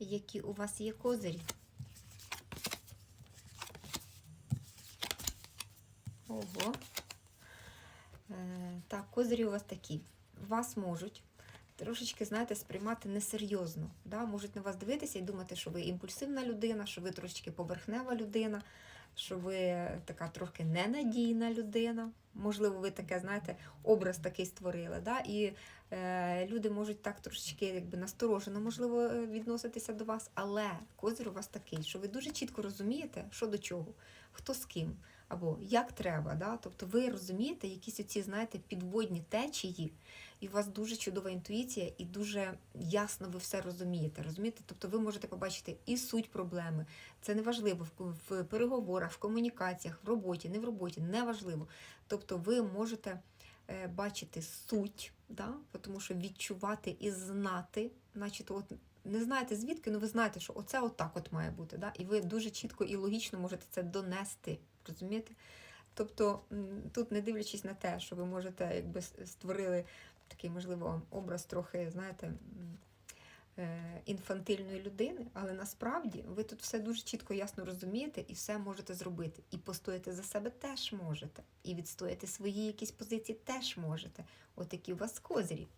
які у вас є козирі. Ого. Е, так, козирі у вас такі. Вас можуть трошечки, знаєте, сприймати несерйозно. Да? Можуть на вас дивитися і думати, що ви імпульсивна людина, що ви трошечки поверхнева людина, що ви така трохи ненадійна людина. Можливо, ви таке, знаєте, образ такий створили. Да? І е, люди можуть так трошечки якби насторожено, можливо, е, відноситися до вас, але козир у вас такий, що ви дуже чітко розумієте, що до чого, хто з ким, або як треба. Да? Тобто ви розумієте якісь оці, знаєте, підводні течії, і у вас дуже чудова інтуїція, і дуже ясно ви все розумієте. розумієте? Тобто ви можете побачити і суть проблеми. Це не важливо в, переговорах, в комунікаціях, в роботі, не в роботі, не важливо. Тобто ви можете е, бачити суть, да? тому що відчувати і знати, значить, от не знаєте звідки, але ви знаєте, що оце отак от має бути. Да? І ви дуже чітко і логічно можете це донести. Розумієте? Тобто, тут, не дивлячись на те, що ви можете, якби створили такий, можливо, образ трохи, знаєте, е, інфантильної людини, але насправді ви тут все дуже чітко ясно розумієте і все можете зробити. І постояти за себе теж можете, і відстояти свої якісь позиції теж можете. Отакі у вас козирі.